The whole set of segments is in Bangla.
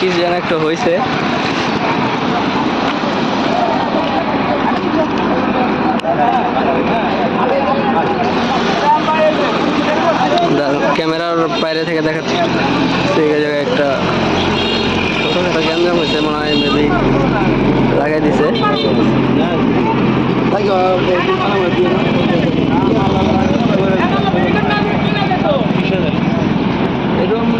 কি যেন একটা হয়েছে ক্যামেরার বাইরে থেকে দেখাচ্ছি। সেই জায়গায় একটা ছোটোখাটো গ্যাঞ্জাম হয়েছে মনে হয় মেবি লাগাই দিছে।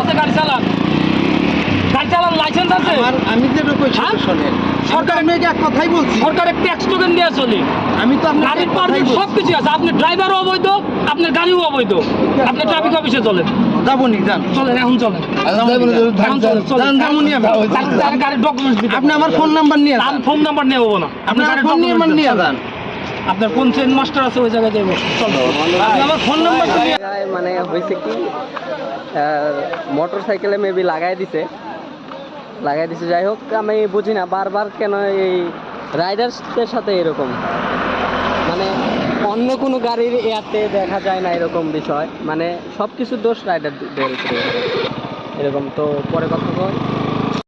আপনার গাড়ি চালান। গাড়ি চালান লাইসেন্স আছে? আমার আমি যেটা কইছি হ্যাঁ? শোনেন সরকার আমি এক কথাই বলছি। সরকারের ট্যাক্স টোকেন দেওয়া চলে। আমি তো আপনার গাড়ির পারমিট সব কিছু আছে। আপনি ড্রাইভারও অবৈধ আপনার গাড়িও অবৈধ। আপনি ট্রাফিক অফিসে চলেন। যান। চলেন এখন চলেন। আপনি আমার ফোন নাম্বার নিয়ে ফোন নাম্বার নেব না। আপনার ফোন নাম্বার নিয়ে যান। আপনার কোন চেন মাস্টার আছে ওই জায়গায় যাব আমার ফোন নাম্বার মানে হয়েছে কি মোটর সাইকেলে মেবি লাগাই দিছে। লাগাই দিছে, যাই হোক, আমি বুঝি না বারবার কেন এই রাইডার্সদের সাথে এরকম। মানে অন্য কোনো গাড়ির ইয়াতে দেখা যায় না এরকম বিষয়। মানে সব কিছু দোষ উপরে। এরকম তো পরে কথা কয়